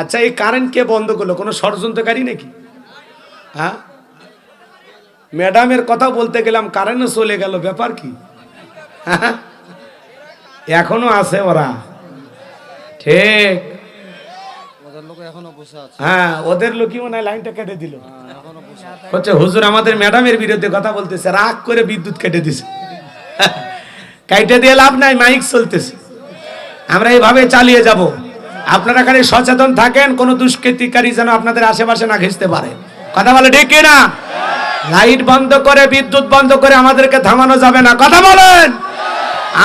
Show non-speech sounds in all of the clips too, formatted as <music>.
আচ্ছা এই কারেন্ট কে বন্ধ করল? কোনো ষড়যন্ত্রকারী নাকি? হ্যাঁ? ম্যাডামের কথা বলতে গেলাম কারেন্টও চলে গেল ব্যাপার কি? হ্যাঁ? এখনও আছে ওরা। ঠিক। হ্যাঁ ওদের লোকই মনে হয় লাইনটা কেটে দিল। হচ্ছে হুজুর আমাদের ম্যাডামের বিরুদ্ধে কথা বলতেছে রাগ করে বিদ্যুৎ কেটে দিছে। কাইটে দিয়ে লাভ নাই মাইক চলতেছে। আমরা এইভাবে চালিয়ে যাব। আপনারা খালি সচেতন থাকেন, কোনো দুষ্কৃতিকারী যেন আপনাদের আশেপাশে না ঘেসতে পারে। কথা বলে ঠিক না লাইট বন্ধ করে, বিদ্যুৎ বন্ধ করে আমাদেরকে থামানো যাবে না। কথা বলেন!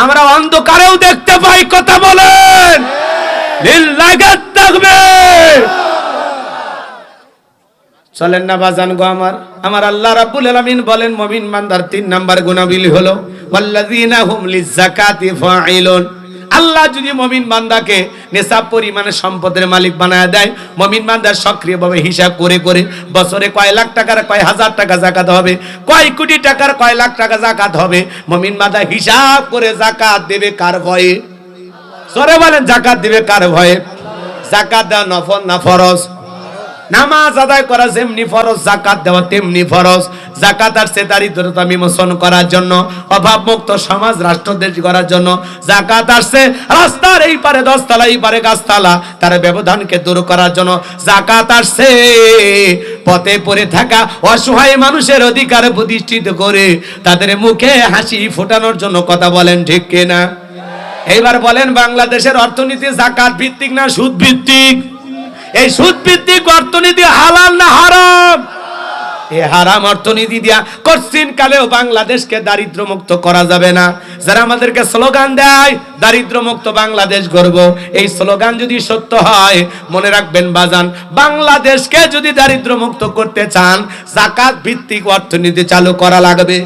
আমরা অন্ধকারেও দেখতে পাই, কথা বলেন! থাকবে চলেন না বাজান গো আমার। আমার আল্লাহ রাব্বুল আলামিন বলেন, মুমিন বান্দার তিন নাম্বার গুণাবলী হলো, ওয়াল্লাযিনা হুম লিযাকাতি ফাইলুন আল্লাহ যদি মমিন বান্দাকে নেশাব পরিমাণে সম্পদের মালিক বানায় দেয়, মমিন বান্দার সক্রিয়ভাবে হিসাব করে করে বছরে কয় লাখ টাকার, কয় হাজার টাকা জাকাত হবে, কয় কোটি টাকার, কয় লাখ টাকা জাকাত হবে, মমিন বান্দা হিসাব করে জাকাত দেবে কার ভয়ে? সরে বলেন, জাকাত দেবে কার ভয়ে? জাকাত দেওয়া নফর না ফরজ? নামাজ আদায় করা যেমনি ফরজ জাকাত দেওয়া তেমনি ফরজ। জাকাত আসছে দারিদ্রতা বিমোচন করার জন্য অভাব মুক্ত সমাজ, রাষ্ট্র দেশ করার জন্য। জাকাত আসছে রাস্তার এই পারে, দশতলা এই পারে গাছতলা, তার ব্যবধানকে দূর করার জন্য। জাকাত আসছে পথে পড়ে থাকা অসহায় মানুষের অধিকার প্রতিষ্ঠিত করে, তাদের মুখে হাসি ফোটানোর জন্য কথা বলেন ঠিক কিনা? এইবার বলেন বাংলাদেশের অর্থনীতি জাকাত ভিত্তিক না সুদ ভিত্তিক এই সুদ ভিত্তিক অর্থনীতি, হালাল না হারাম? এই হারাম অর্থনীতি দিয়া কঠিন কালেও বাংলাদেশকে দারিদ্র মুক্ত করা যাবে না। যারা আমাদেরকে স্লোগান দেয় দারিদ্র মুক্ত বাংলাদেশ গর্ব এই স্লোগান যদি সত্য হয়, মনে রাখবেন বাজান, বাংলাদেশকে যদি দারিদ্র মুক্ত করতে চান জাকাত ভিত্তিক অর্থনীতি চালু করা লাগবে।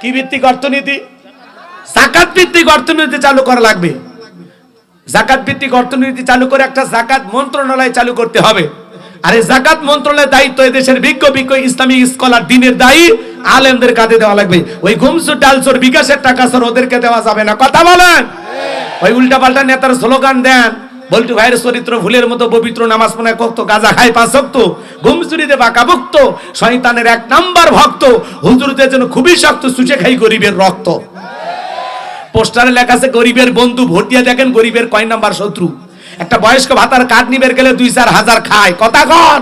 কি ভিত্তিক অর্থনীতি? জাকাত ভিত্তিক অর্থনীতি চালু করা লাগবে। জাকাত ভিত্তিক অর্থনীতি চালু করে একটা জাকাত মন্ত্রণালয় চালু করতে হবে। আর এই জাকাত মন্ত্রণালয়ের দায়িত্ব দেশের বিজ্ঞ বিজ্ঞ ইসলামিক স্কলার দিনের দায়ী, আলেমদের কাঁধে দেওয়া লাগবে। ওই ঘুমসুর ডালসুর বিকাশের টাকা স্যার ওদেরকে দেওয়া যাবে না। কথা বলেন! ওই উল্টা পাল্টা নেতার স্লোগান দেন। বল্টু ভাইয়ের চরিত্র ভুলের মতো পবিত্র নামাজ পড়ায় কত গাজা খায় ভক্ত ঘুমচুরিতে বাঁকা ভক্ত, শয়তানের এক নাম্বার ভক্ত, হুজুরদের জন্য খুবই শক্ত সুচে খাই গরিবের রক্ত। পোস্টারে লেখা আছে, গরিবের বন্ধু, ভোট দিয়ে দেখেন গরিবের কয় নাম্বার শত্রু। একটা বয়স্ক ভাতার কার্ড নিবের গেলে দুই চার হাজার খায়। কথা কন?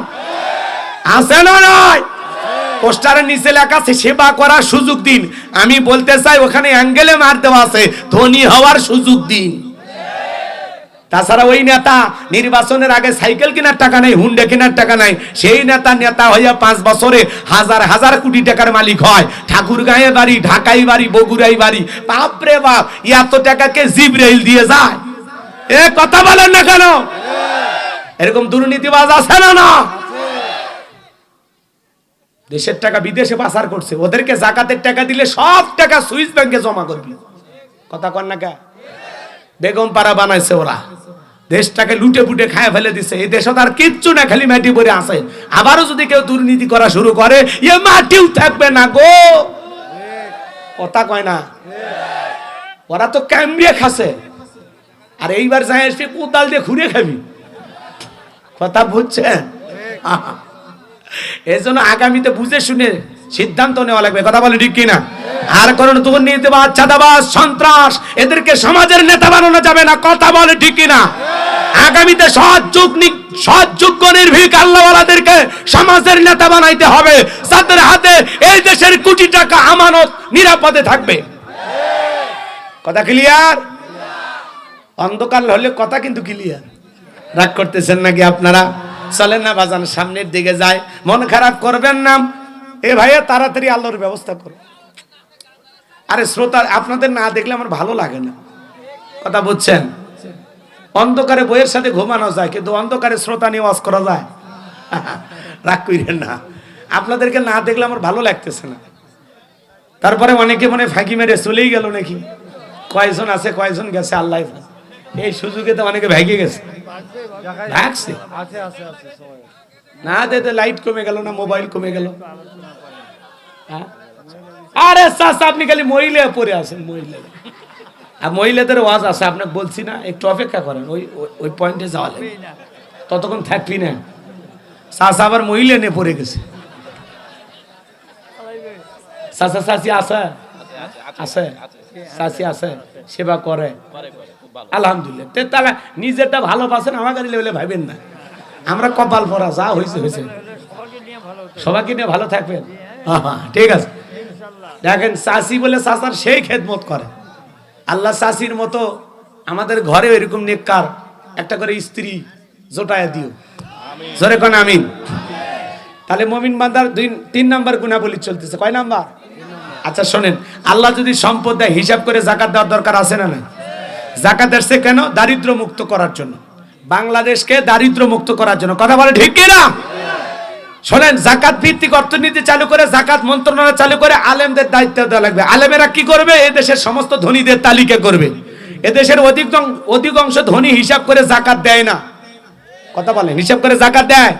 আছে না নয় পোস্টারের নিচে লেখা আছে, সেবা করার সুযোগ দিন। আমি বলতে চাই, ওখানে অ্যাঙ্গেলে মার দেওয়া আছে, ধনী হওয়ার সুযোগ দিন। তাছাড়া ওই নেতা নির্বাচনের আগে সাইকেল কেনার টাকা নাই, হুন্ডে কেনার টাকা নাই, সেই নেতা নেতা হইয়া পাঁচ বছরে হাজার হাজার কোটি টাকার মালিক হয়। ঠাকুর গায়ে বাড়ি ঢাকাই বাড়ি বগুড়াই বাড়ি। বাপরে বাপ, এত টাকাকে জিব্রাইল দিয়ে যায়? এ কথা বলেন না কেন? এরকম দুর্নীতিবাজ আছে না না? দেশের টাকা বিদেশে পাচার করছে, ওদেরকে জাকাতের টাকা দিলে সব টাকা সুইস ব্যাংকে জমা করবি কথা কন না কে? বেগম পাড়া বানাইছে ওরা। দেশটাকে লুটে পুটে খায় ফেলে দিছে। এই দেশে তার কিচ্ছু না, খালি মাটি পরে আছে। আবারও যদি কেউ দুর্নীতি করা শুরু করে, এ মাটিও থাকবে না গো। কথা কয় না? ওরা তো ক্যামরিয়া খাসে আর এইবার যাই আসবে কোদাল দিয়ে ঘুরে খাবি। কথা বুঝছেন এই জন্য আগামীতে বুঝে শুনে সিদ্ধান্ত নেওয়া লাগবে। কথা বলে ঠিক কিনা? আর কোন দুর্নীতিবাদ চাঁদাবাজ, সন্ত্রাস, এদেরকে সমাজের নেতা বানানো যাবে না, কথা বলে ঠিক না আগামীতে সৎ যুগ নি- সৎ যোগ্য নির্ভীক আল্লাহওয়ালাদেরকে সমাজের নেতা বানাইতে হবে তাদের হাতে এই দেশের কোটি টাকা আমানত নিরাপদে থাকবে। কথা ক্লিয়ার অন্ধকার হলে কথা কিন্তু ক্লিয়ার রাগ করতেছেন নাকি আপনারা? চলেন না বাজান, সামনের দিকে যায় মন খারাপ করবেন না। এ ভাইয়া, তাড়াতাড়ি আল্লাহর ব্যবস্থা করো। আরে শ্রোতা আপনাদের না দেখলে আমার ভালো লাগে না। কথা বুঝছেন? অন্ধকারে বইয়ের সাথে ঘুমানো যায়, কিন্তু অন্ধকারে শ্রোতা নিয়ে ওয়াজ করা যায়। <laughs> রাগ কইরেন না। আপনাদেরকে না দেখলে আমার ভালো লাগতেছে না। তারপরে অনেকে মনে ফাঁকি মেরে চলেই গেল নাকি? কয়জন আছে, কয়জন গেছে, আল্লাহ এই সুযোগে তো অনেকে ভেগে গেছে। ভাগছে? না দেতে লাইট কমে গেল না মোবাইল কমে গেল। হ্যাঁ? আরে চাচা আপনি খালি মহিলা পরে আছেন মহিলা। আর মহিলাদের ওয়াজ আছে আপনাকে বলছি না একটু অপেক্ষা করেন ওই ওই- পয়েন্টে যাওয়া লাগবে। ততক্ষণ থাকবি না। চাষা আবার মহিলা নিয়ে পড়ে গেছে। আছে? আছে আছে সেবা করে। আলহামদুলিল্লাহ। তে তাহলে নিজেরটা ভালোবাসেন আমাকে লেভেলে ভাবেন না। আমরা কপাল পরা যা হয়েছে হয়েছে সবাইকে নিয়ে ভালো থাকবেন। হ্যাঁ, হ্যাঁ, ঠিক আছে। দেখেন চাষি বলে চাষার সেই খেদমত করে। আল্লাহ চাষির মতো আমাদের ঘরে এরকম নেককার একটা করে স্ত্রী জোটায় দিও। জোরে কোন আমিন। তাহলে মমিন বান্দার দুই তিন নাম্বার গুণাবলী চলতেছে। কয় নাম্বার? আচ্ছা শোনেন। আল্লাহ যদি সম্পদ দেয় হিসাব করে জাকাত দেওয়ার দরকার আছে না না জাকাত আসছে কেন? দারিদ্র মুক্ত করার জন্য। বাংলাদেশকে দারিদ্র মুক্ত করার জন্য। কথা বলে ঠিক কিনা? শোনেন, জাকাত ভিত্তিক অর্থনীতি চালু করে, জাকাত মন্ত্রণালয় চালু করে আলেমদের দায়িত্ব দেওয়া লাগবে। আলেমেরা কি করবে? এ দেশের সমস্ত ধনীদের তালিকা করবে। এদেশের অধিক অধিকাংশ ধনী হিসাব করে জাকাত দেয় না। কথা বলেন, হিসাব করে জাকাত দেয়?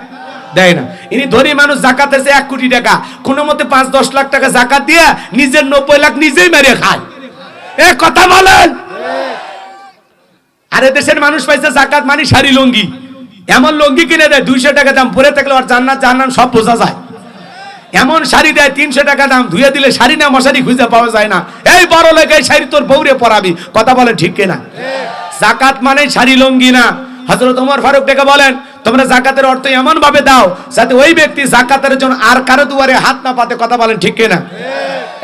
দেয় না। ইনি ধনী মানুষ, জাকাত আছে এক কোটি টাকা। কোনো মতে পাঁচ, দশ লাখ টাকা জাকাত দিয়ে নিজের নব্বই লাখ নিজেই মেরে খায়। এ কথা বলেন! আর, দেশের মানুষ পাইছে জাকাত মানে শাড়ি লঙ্গি। এমন লঙ্গি কিনে দেয় দুইশো টাকা দাম, পরে থাকলে আর জান্নাত, জাহান্নাম সব বোঝা যায়। এমন শাড়ি দেয় তিনশো টাকা দাম, ধুয়ে দিলে শাড়ি না, মশারি খুঁজে পাওয়া যায় না। এই বড় এই শাড়ি তোর বৌরে পরাবি। কথা বলে ঠিক কিনা? জাকাত মানে শাড়ি, লঙ্গি না। হজরত ওমর ফারুক ডেকে বলেন, তোমরা জাকাতের অর্থ এমন ভাবে দাও যাতে ওই ব্যক্তি জাকাতের জন্য আর কারও দুয়ারে হাত না পাতে। কথা বলেন ঠিক কিনা?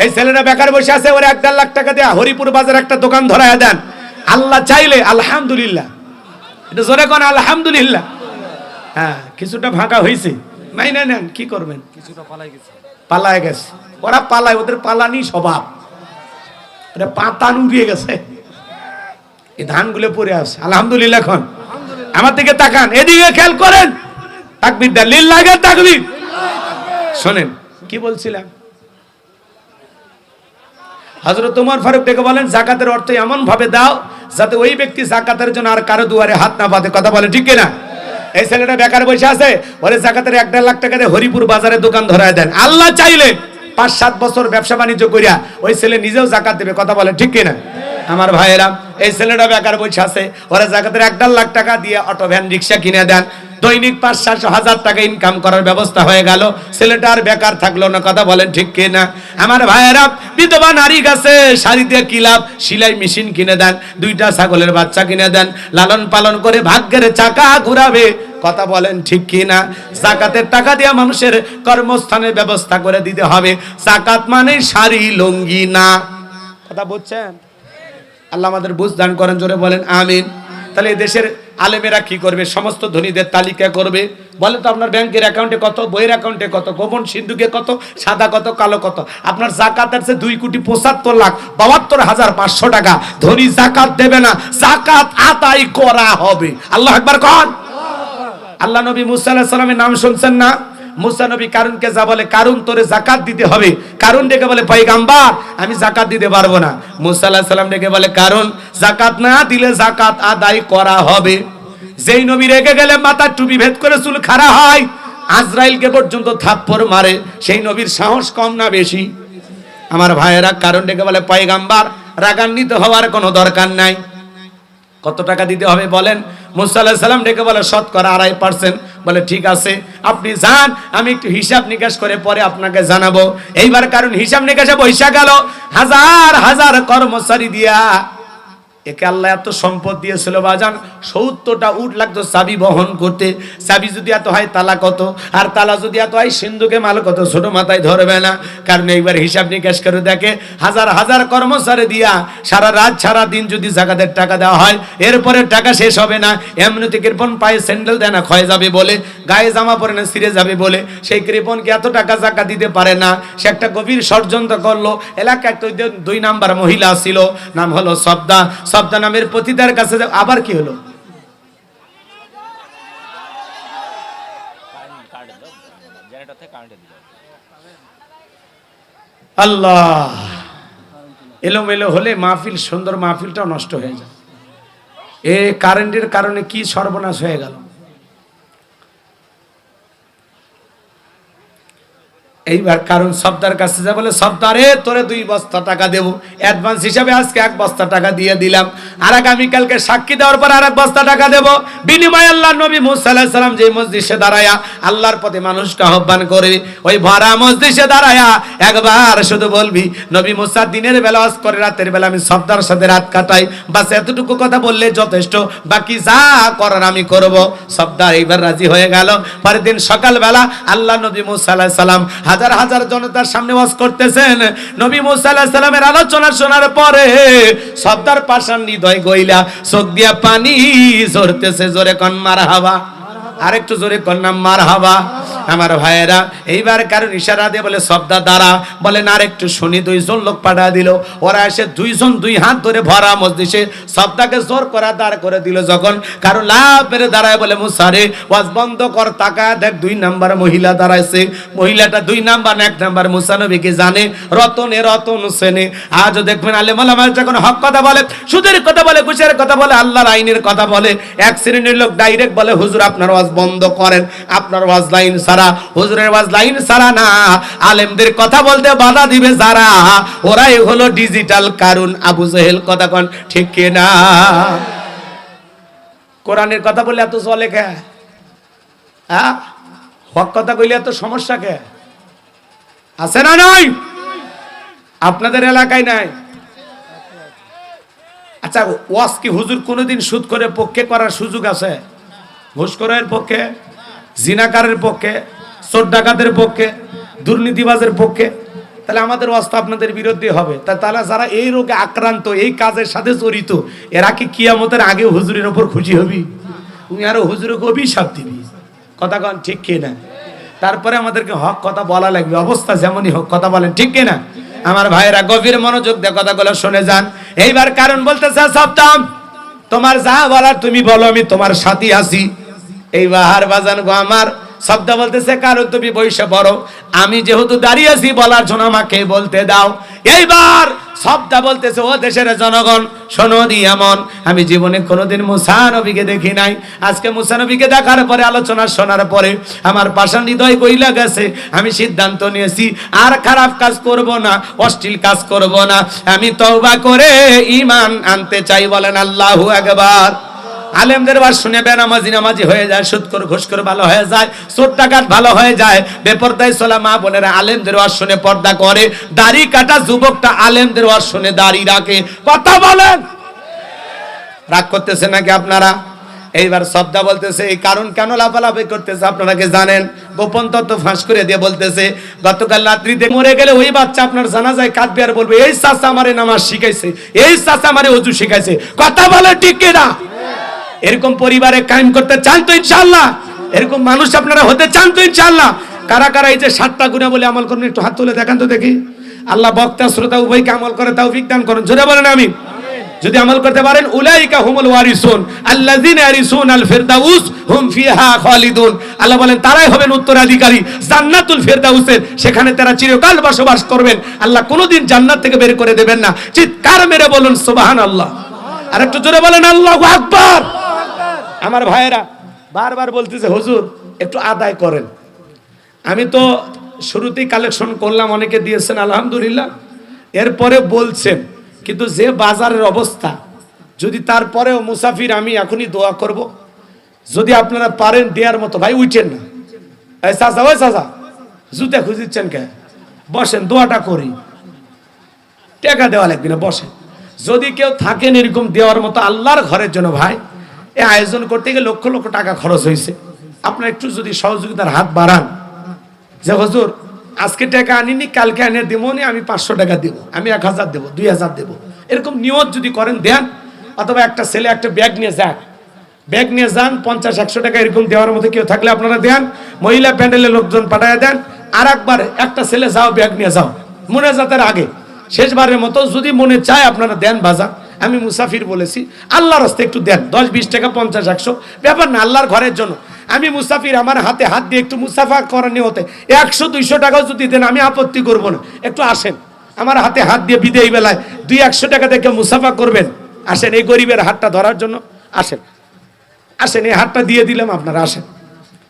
এই ছেলেরা বেকার বসে আছে, ওরা এক দেড় লাখ টাকা দেয়া হরিপুর বাজার একটা দোকান ধরায় দেন। আল্লাহ চাইলে, আলহামদুলিল্লাহ। এটা জোরে কোন, আলহামদুলিল্লাহ। হ্যাঁ কিছুটা ফাঁকা হয়েছে মাইনে নেন কি করবেন? কিছুটা পালাই গেছে। পালায় গেছে। ওরা পালায় ওদের পালানি স্বভাব। ওরা পাতান উড়িয়ে গেছে। এই ধানগুলো পড়ে আছে। আলহামদুলিল্লাহ এখন। আমার দিকে তাকান। এদিকে খেয়াল করেন। তাকবির দেন। লিল লাগে তাকবির। শোনেন কি বলছিলাম? হজরত উমর ফারুক ডেকে বলেন জাকাতের অর্থ এমন ভাবে দাও যাতে ওই ব্যক্তি জাকাতের জন্য আর কারও দুয়ারে হাত না বাঁধে। কথা বলে ঠিক কিনা? এই ছেলেটা বেকার বসে আছে, ওরে জাকাতের এক লাখ টাকা দিয়ে হরিপুর বাজারে দোকান ধরায় দেন। আল্লাহ চাইলে পাঁচ সাত বছর ব্যবসা বাণিজ্য করিয়া ওই ছেলে নিজেও জাকাত দেবে, কথা বলে ঠিক কিনা? আমার ভাইয়েরা, এই ছেলেটা বেকার বসে আছে, ওরা জাকাতের এক লাখ টাকা দিয়ে অটো ভ্যান রিক্সা কিনে দেন। দৈনিক পাঁচ সাতশো হাজার টাকা ইনকাম করার ব্যবস্থা হয়ে গেল। ছেলেটা আর বেকার থাকল না, কথা বলেন ঠিক কিনা আমার ভাইয়েরা, বিধবা নারী গাছে, শাড়ি দিয়ে কিলাপ সিলাই মেশিন কিনে দেন, দুইটা ছাগলের বাচ্চা কিনে দেন, লালন পালন করে ভাগ্যের চাকা ঘুরাবে, কথা বলেন ঠিক কি না? জাকাতের টাকা দিয়ে মানুষের কর্মস্থানের ব্যবস্থা করে দিতে হবে। জাকাত মানে শাড়ি, লঙ্গি, না। কথা বলছেন আল্লাহ আমাদের বুঝ দান করেন, জোরে বলেন, আমিন। তাহলে দেশের আলেমেরা কি করবে? সমস্ত ধনীদের তালিকা করবে। বলে তো আপনার ব্যাংকের অ্যাকাউন্টে কত, বইয়ের অ্যাকাউন্টে কত, গোপন সিন্ধুকে কত, সাদা কত, কালো কত? আপনার জাকাত আছে দুই কোটি পঁচাত্তর লাখ, বাহাত্তর হাজার পাঁচশো টাকা। ধনী জাকাত দেবে না, জাকাত আদায় করা হবে। আল্লাহ একবার কন। আল্লাহ নবী মুসা আলাহিস সালামের নাম শুনছেন না? মুসা নবী কারুনকে যা বলে, কারুন, তোরে জাকাত দিতে হবে। কারুন ডেকে বলে, পয়গাম্বার, আমি জাকাত দিতে পারব না। মুসা আলাহিস সালাম ডেকে বলে, কারুন, জাকাত না দিলে জাকাত আদায় করা হবে। যেই নবী রেগে গেলে মাথার টুপি ভেদ করে চুল খাড়া হয় আজরাইলকে পর্যন্ত থাপ্পড় মারে, সেই নবীর সাহস কম না বেশি। আমার ভাইয়েরা কারণ ডেকে বলে, পয়গাম্বার, রাগান্বিত হওয়ার কোনো দরকার নাই। কত টাকা দিতে হবে বলেন? মুসা আলাহিস সালাম ডেকে বলে, শতকরা আড়াই পার্সেন্ট বলে, ঠিক আছে, আপনি যান, আমি একটু হিসাব নিকাশ করে পরে আপনাকে জানাব। এইবার কারণ হিসাব নিকাশে পয়সা গেল। হাজার হাজার কর্মচারী দিয়া একে আল্লাহ এত সম্পদ দিয়েছিল বাজান, সত্তরটা উট লাগতো চাবি বহন করতে। চাবি যদি এত হয় তালা কত? আর তালা যদি এত হয় সিন্ধুকে মাল কত? ছোট মাথায় ধরবে না। কারণ এইবার হিসাব নিকাশ করে দেখে, হাজার হাজার কর্মচারী দিয়া সারা রাত, সারা দিন যদি জাকাতের টাকা দেওয়া হয়, এরপরে টাকা শেষ হবে না। এমনিতে কৃপন পায়ে স্যান্ডেল দেয় না, ক্ষয় যাবে বলে, গায়ে জামা পরে না, ছিঁড়ে যাবে বলে। সেই কৃপনকে এত টাকা জাকা দিতে পারে না? সে একটা গভীর ষড়যন্ত্র করল। এলাকায় দুই নাম্বার মহিলা ছিল, নাম হলো সবদা। সবদা নামের পতিতার কাছে আবার কি হলো? আল্লাহ! এলোমেলো হলে মাহফিল সুন্দর মাহফিলটাও নষ্ট হয়ে যায়। এ কারেন্টের কারণে কি সর্বনাশ হয়ে গেল? এইবার কারণ সর্দার কাছে যা বলে সর্দারে তোরে দুই বস্তা টাকা দেবো। অ্যাডভান্স হিসাবে আজকে এক বস্তা টাকা দিয়ে দিলাম। আর আগামীকালকে সাক্ষী দেওয়ার পর আর এক বস্তা টাকা দেবো। বিনিময় আল্লাহ নবী মুসা আলাহিস সালাম যে মসজিদে দাঁড়ায়া আল্লাহর পথে মানুষকে আহ্বান করে, ওই ভরা মসজিদে দাঁড়ায়া একবার শুধু বলবি, নবী মুসা, দিনের বেলা ওয়াজ করে, রাতের বেলা আমি সর্দার সাথে রাত কাটাই। বাস এতটুকু কথা বললে যথেষ্ট, বাকি যা করার আমি করব। সর্দার এইবার রাজি হয়ে গেল। পরের দিন সকালবেলা আল্লাহ নবী মুসা আলাহিস সালাম হাজার হাজার জনতার সামনে ওয়াজ করতেছেন। নবী মুসা আলাইহিস সালামের আলোচনা শোনার পরে সর্দার পাশান হৃদয় গইলা, চোখ দিয়া পানি ঝরতেছে, জোরে কন মার হাওয়া আরেকটু জোরে কন মার হাবা আমার ভাইয়েরা, এইবার কারণ ইশারা দিয়ে বলে শব্দা দ্বারা বলেন আর একটু শুনি। দুইজন লোক পাঠা দিল। ওরা এসে দুইজন দুই হাত ধরে ভরা মসজিদে শব্দাকে জোর করা দাঁড় করে দিল। যখন কারণ লাভ বেড়ে দাঁড়ায় বলে মুসারে ওয়াজ বন্ধ কর টাকা দেখ, দুই নাম্বার মহিলা দাঁড়াইছে। মহিলাটা দুই নাম্বার, এক নাম্বার মুসানবীকে জানে? রতনে, রতন সেনে। আজও দেখবেন আলে মালামাল যখন হক কথা বলে, সুদের কথা বলে, ঘুষের কথা বলে, আল্লাহর আইনের কথা বলে, এক শ্রেণির লোক ডাইরেক্ট বলে, হুজুর, আপনার ওয়াজ বন্ধ করেন। আপনার ওয়াজ লাইন সারা হুজুরের ওয়াজ লাইন সারা না। আলেমদের কথা বলতে বাধা দিবে যারা। ওরাই হলো ডিজিটাল কারণ আবু জেহেল কথা কন, ঠিক কিনা কোরআনের কথা বলে এত চলে কে? হ্যাঁ? হক কথা কইলে এত সমস্যা কে? আছে না নয় আপনাদের এলাকায় নাই? আচ্ছা ওয়াজ কি হুজুর কোনোদিন সুদ করে পক্ষে করার সুযোগ আছে? ঘুষখোরের পক্ষে? জিনাকারের পক্ষে চোর ডাকাতের পক্ষে, দুর্নীতিবাজের পক্ষে, তাহলে আমাদের তো আপনাদের বিরুদ্ধে হবে। তা তাহলে যারা এই রোগে আক্রান্ত, এই কাজের সাথে জড়িত, এরা কি কিয়ামতের আগে হুজুরের ওপর খুশি হবি? উনি আরও হুজুরকে অভিশাপ দিবি। কথা কন, ঠিক কি না? তারপরে আমাদেরকে হক কথা বলা লাগবে। অবস্থা যেমনই হোক, কথা বলেন, ঠিক কি না? আমার ভাইয়েরা, গভীর মনোযোগ দিয়ে কথাগুলো শুনে যান। এইবার কারণ বলতেছে সপ্তাহ তোমার যা বলার তুমি বলো, আমি তোমার সাথী আছি। এইবার বাজান গো আমার, শব্দ বলতেছে, কারণ তুমি বৈশে বড় আমি যেহেতু দাঁড়িয়ে আছি, বলার জন্য আমাকে বলতে দাও। এইবার শব্দ বলতেছে, ও দেশের জনগণ, শোনো দি এমন। আমি জীবনে কোনোদিন মুসানবীকে দেখি নাই। আজকে মুসানবীকে দেখার পরে, আলোচনা শোনার পরে আমার পাষাণ হৃদয় কইলা গেছে। আমি সিদ্ধান্ত নিয়েছি, আর খারাপ কাজ করব না, অশ্লীল কাজ করব না। আমি তওবা করে ইমান আনতে চাই বলেন আল্লাহু একবার আলেমদের বাস শুনে বেনামাজি নামাজি হয়ে যায় সুদ করে ঘুষ করে ভালো হয়ে যায় চোর ডাকাত ভালো হয়ে যায়, বেপরদায় চলা মা বোনেরা আলেমদের ওয়াজ শুনে পর্দা করে, দাড়ি কাটা যুবকটা আলেমদের ওয়াজ শুনে দাড়ি রাখে। কথা বলেন! রাগ করতেছে নাকি আপনারা? এইবার শব্দ বলতেছে, এই কারণ কেন লাফালাফি করতেছে আপনারা কি জানেন? গোপন তত্ত্ব ফাঁস করে দিয়ে বলতেছে, গতকাল রাত্রিতে মরে গেলে ওই বাচ্চা আপনার জানা যায় কাঁদবে আর বলবে, এই চাচা আমারে নামাজ শিখাইছে, এই চাচা আমারে অজু শিখাইছে। কথা বলে ঠিক কিনা? এরকম পরিবারে কায়েম করতে চান তো ইনশাআল্লাহ। এরকম মানুষ আপনারা হতে চান তো ইনশাআল্লাহ। কারা কারা এই যে সাতটা গুণা বলে আমল করুন, একটু হাত তুলে দেখান তো দেখি। আল্লাহ বক্তা শ্রোতা উভয়কে আমল করে তাও বিজ্ঞান করুন। জোরে বলেন আমি যদি আমল করতে পারেন, উলাইকা হুমুল ওয়ারিসুন। আল্লাযিনা ইয়ারিসুন আল ফিরদাউস হুম ফিহা খালিদুন। আল্লাহ বলেন, তারাই হবেন উত্তরাধিকারী। জান্নাতুল ফিরদাউসের, সেখানে তারা চিরকাল বসবাস করবেন। আল্লাহ কোনোদিন জান্নাত থেকে বের করে দেবেন না। চিৎকার মেরে বলুন, সুবহানাল্লাহ। আর একটু জোরে বলেন, আল্লাহু আকবার। আমার ভাইয়েরা বারবার বলতেছে, হুজুর, একটু আদায় করেন। আমি তো শুরুতেই কালেকশন করলাম, অনেকে দিয়েছেন, আলহামদুলিল্লাহ। এরপরে বলছেন, কিন্তু যে বাজারের অবস্থা, যদি তারপরেও মুসাফির আমি এখনই দোয়া করব, যদি আপনারা পারেন দেওয়ার মতো। ভাই, উঠেন না। চাচা, ওই চাচা, জুতে খুঁজিচ্ছেন কে? বসেন, দোয়াটা করি। টাকা দেওয়া লাগবে না, বসেন। যদি কেউ থাকেন এরকম দেওয়ার মতো আল্লাহর ঘরের জন্য, ভাই এ আয়োজন করতে গিয়ে লক্ষ লক্ষ টাকা খরচ হয়েছে। আপনার একটু যদি সহযোগিতার হাত বাড়ান। যে হজুর, আজকে টাকা আনিনি, কালকে আনে দেবো নি, আমি পাঁচশো টাকা দেবো, আমি এক হাজার দেবো, দুই হাজার দেবো। এরকম নিয়ত যদি করেন, দেন। অথবা একটা ছেলে একটা ব্যাগ নিয়ে যাক ব্যাগ নিয়ে যান, পঞ্চাশ, একশো টাকা এরকম দেওয়ার মতো কেউ থাকলে আপনারা দেন। মহিলা প্যান্ডেলের লোকজন পাঠায় দেন। আর একবার একটা ছেলে যাও, ব্যাগ নিয়ে যাও। মনে যাতের আগে শেষবারের মতো যদি মনে চায় আপনারা দেন বাজার। আমি মুসাফির বলেছি, আল্লাহর রাস্তে একটু দেন দশ, বিশ টাকা, পঞ্চাশ, একশো। ব্যাপার না, আল্লাহর ঘরের জন্য। আমি মুসাফির, আমার হাতে হাত দিয়ে একটু মুসাফা করানি হতে একশো, দুইশো টাকাও যদি দেন, আমি আপত্তি করব না। একটু আসেন। আমার হাতে হাত দিয়ে বিদেয় বেলায় দুই, একশো টাকা থেকে মুসাফা করবেন। আসেন, এই গরিবের হাতটা ধরার জন্য। আসেন। আসেন, এই হাতটা দিয়ে দিলাম, আপনারা আসেন।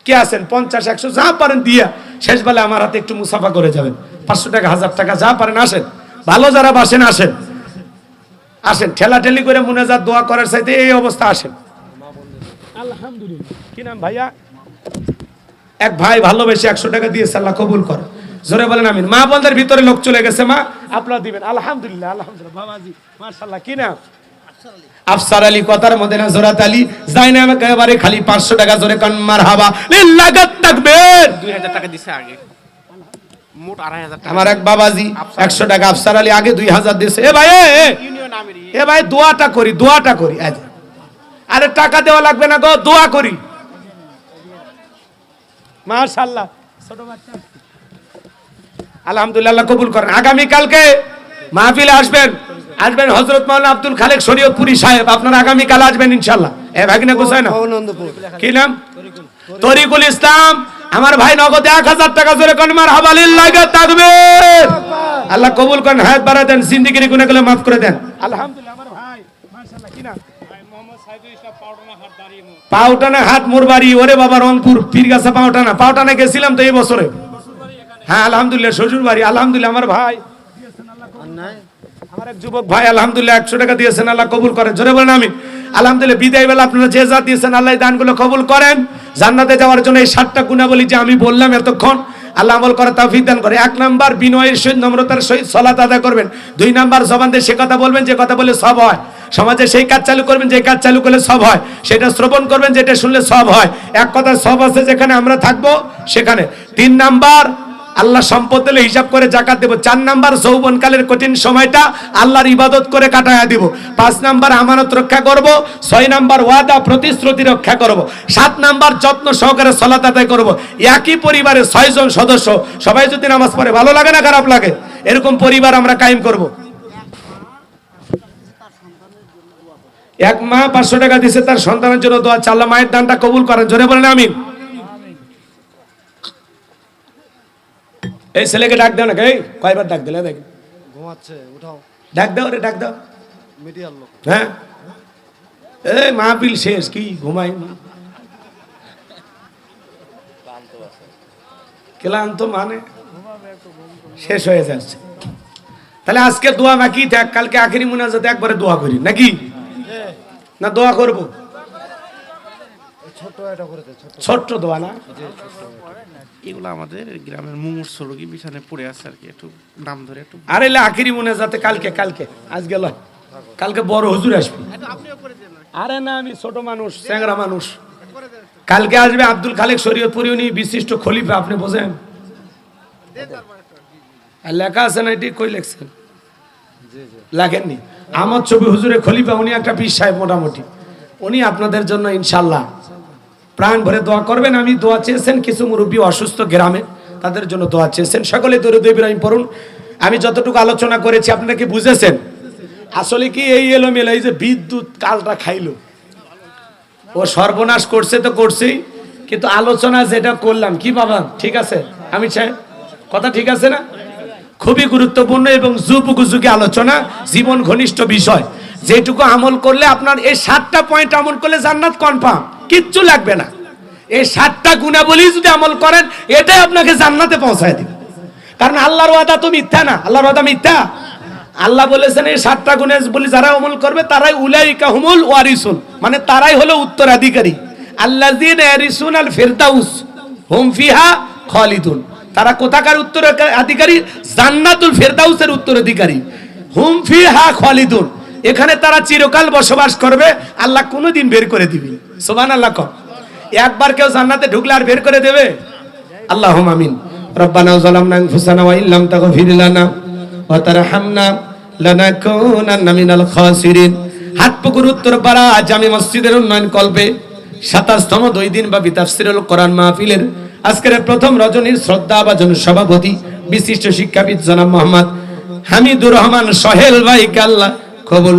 কে আছেন? পঞ্চাশ, একশো, যা পারেন দিয়া শেষ বেলা আমার হাতে একটু মুসাফা করে যাবেন। পাঁচশো টাকা, হাজার টাকা, যা পারেন, আসেন। ভালো যারা বাসেন, আসেন। আসেন ঠেলাঠেলি করে মনে যা দোয়া করার চাইতে এই অবস্থা আসেন। আলহামদুলিল্লাহ। কি নাম ভাইয়া? এক ভাই ভালোবেসে একশো টাকা দিয়েছে আল্লাহ কবুল কর। জোরে বলেন আমিন। মা বোনদের ভিতরে লোক চলে গেছে মা আপনারা দিবেন। আলহামদুলিল্লাহ আলহামদুলিল্লাহ। বাবাজি মাশাআল্লাহ কি নাম? আফসার আলী কথার মধ্যে না জোরাত আলী। যাই না আমাকে এবারে খালি পাঁচশো টাকা জোরে কান মার হাবা লাগাত তাকবীর। দুই হাজার টাকা দিছে আগে। মোট আড়াই হাজার টাকা। আমার এক বাবাজি একশো টাকা। আফসার আলী আগে দুই হাজার দিয়েছে। এ ভাই এ, ভাই দোয়াটা করি দোয়াটা করি আরে টাকা দেওয়া লাগবে না গো দোয়া করি। বাচ্চা আলহামদুলিল্লাহ কবুল করেন। আগামী কালকে মাহফিলে আসবেন আসবেন হযরত মাওলানা আব্দুল খালেক শরীয়তপুরি সাহেব। আপনারা আগামী কাল আসবেন ইনশাআল্লাহ। এ ভাগিনা গোসাই কি নাম? তরিকুল ইসলাম। আমার ভাই নগদে এক হাজার টাকা জোরে কনমার হাবালিল লাগে থাকবে আল্লাহ কবুল করেন হায়াত বাড়া দেন জিন্দিগির গুণে গুলো মাফ করে দেন। আলহামদুলিল্লাহ আমার ভাই মাশাআল্লাহ কি নাম? পাউটানা হাট মোরবাড়ি ওরে বাবা রংপুর পীরগাছা পাউটানা পাউটানা গেছিলাম তো এই বছরে। হ্যাঁ আলহামদুলিল্লাহ শ্বশুর বাড়ি আলহামদুলিল্লাহ আমার ভাই। আমার এক যুবক ভাই আলহামদুলিল্লাহ একশো টাকা দিয়েছেন আল্লাহ কবুল করেন। জোরে বলেন আমি। আলহামদুলিল্লাহ বিদায় বেলা আপনারা যে যা দিয়েছেন আল্লাহ দানগুলো কবুল করেন। জান্নাতে যাওয়ার জন্য এই সাতটা গুণাবলী যে আমি বললাম এতক্ষণ আল্লাহ আমল করে তাও দান করে। এক নাম্বার, বিনয়ের সহিত নম্রতার সহিত সলাত আদায় করবেন। দুই নাম্বার, জবান দিয়ে সে কথা বলবেন, যে কথা বলে সব হয়। সমাজে সেই কাজ চালু করবেন, যে কাজ চালু করলে সব হয়। সেটা শ্রবণ করবেন, যেটা শুনলে সব হয়। এক কথা সব আছে যেখানে আমরা থাকব, সেখানে। তিন নাম্বার আল্লাহ সম্পদ দিলে হিসাব করে জাকাত দেব। চার নাম্বার যৌবনকালের কঠিন সময়টা আল্লাহর ইবাদত করে কাটায়া দিব। পাঁচ নাম্বার আমানত রক্ষা করব। ছয় নাম্বার ওয়াদা প্রতিশ্রুতি রক্ষা করব। সাত নাম্বার যত্ন সহকারে সলাত আদায় করব। একই পরিবারে ছয়জন সদস্য। সবাই যদি নামাজ পড়ে, ভালো লাগে না খারাপ লাগে? এরকম পরিবার আমরা কায়েম করব। এক মা পাঁচশো টাকা দিছে, তার সন্তানের জন্য দোয়া চাল্লা, মায়ের দানটা কবুল করেন। জোরে বলেন, আমিন। এই ছেলেকে ডাক দাও না এই কয়বার ডাক দিলে দেখ। ঘুমাচ্ছে উঠাও। ডাক দাও রে ডাক দাও। মিডিয়ার লোক। হ্যাঁ? এই মাহফিল শেষ কি ঘুমাই? ক্লান্ত মানে? শেষ হয়ে যাচ্ছে। তাহলে আজকে দোয়া বাকি থাক কালকে আখেরি মুনাজাতে একবারে দোয়া করি নাকি? না দোয়া করব? ছোট এটা করে দে ছোট ছোট্ট দোয়া না? এগুলো আমাদের গ্রামের মুমূর্ষ রোগী বিছানে পড়ে আছে আর কি একটু নাম ধরে একটু আর এলে আখেরি যাতে কালকে কালকে আজ গেল। কালকে বড় হুজুর আসবে। আরে না আমি ছোট মানুষ চ্যাংরা মানুষ। কালকে আসবে আব্দুল খালেক শরীয়তপুরি উনি বিশিষ্ট খলিফা আপনি বোঝেন। আর লেখা আছে না এটি? কই লেখছেন? লেখেননি আমার ছবি হুজুরে খলিফা উনি একটা পীর সাহেব মোটামুটি। উনি আপনাদের জন্য ইনশাল্লাহ প্রাণ ভরে দোয়া করবেন। আমি দোয়া চেয়েছেন কিছু মুরব্বী অসুস্থ গ্রামে, তাদের জন্য দোয়া চেয়েছেন। সকলে দরুদ ইব্রাহিম পড়ুন। আমি যতটুকু আলোচনা করেছি, আপনারা কি বুঝেছেন? আসলে কি এই এলোমেলো, এই যে বিদ্যুৎ কালটা খাইলো। ও সর্বনাশ করছে তো করছেই, কিন্তু আলোচনা যেটা করলাম, কি বাবা, ঠিক আছে? আমি কথা ঠিক আছে না? খুবই গুরুত্বপূর্ণ এবং যুপগুজুকি আলোচনা, জীবন ঘনিষ্ঠ বিষয়। যেটুকু আমল করলে আপনার এই সাতটা পয়েন্ট আমল করলে জান্নাত কনফার্ম কিচ্ছু লাগবে না। এই সাতটা গুণাবলী যদি আমল করেন, এটাই আপনাকে জান্নাতে পৌঁছায় দিবে। কারণ আল্লাহর ওয়াদা তো মিথ্যা না। আল্লাহর ওয়াদা মিথ্যা। আল্লাহ বলেছেন, এই সাতটা গুণে বলি যারা আমল করবে, তারাই উলাইকা হুমুল ওয়ারিসুন। মানে তারাই হলো উত্তরাধিকারী। আল্লাযিনা ইয়ারিসুন আল ফিহা খালিদুন। তারা কোথাকার উত্তরাধিকারী? জান্নাতুল ফিরদাউসের উত্তরাধিকারী। হুম ফিহা খালিদুন। এখানে তারা চিরকাল বসবাস করবে, আল্লাহ কোনোদিন বের করে দিবে সুবহানাল্লাহ কম একবার কেউ জান্নাতে ঢুকলে আর বের করে দেবে? আল্লাহ আমিন। রব্বানা যালামনা আনফুসানা ওয়া ইল্লাম তাগফির লানা ওয়া তারহামনা লানাকুনান্না মিনাল খাসিরিন। হাটপুকুর উত্তরপাড়া জামি মসজিদের উন্নয়ন কল্পে সাতাশতম দুই দিন বা তাফসিরুল কোরআন মাহফিলের আজকের প্রথম রজনীর শ্রদ্ধা ভাজন সভাপতি, বিশিষ্ট শিক্ষাবিদ জনাব মোহাম্মদ হামিদুর রহমান সহেল ভাই আল্লাহ কবুল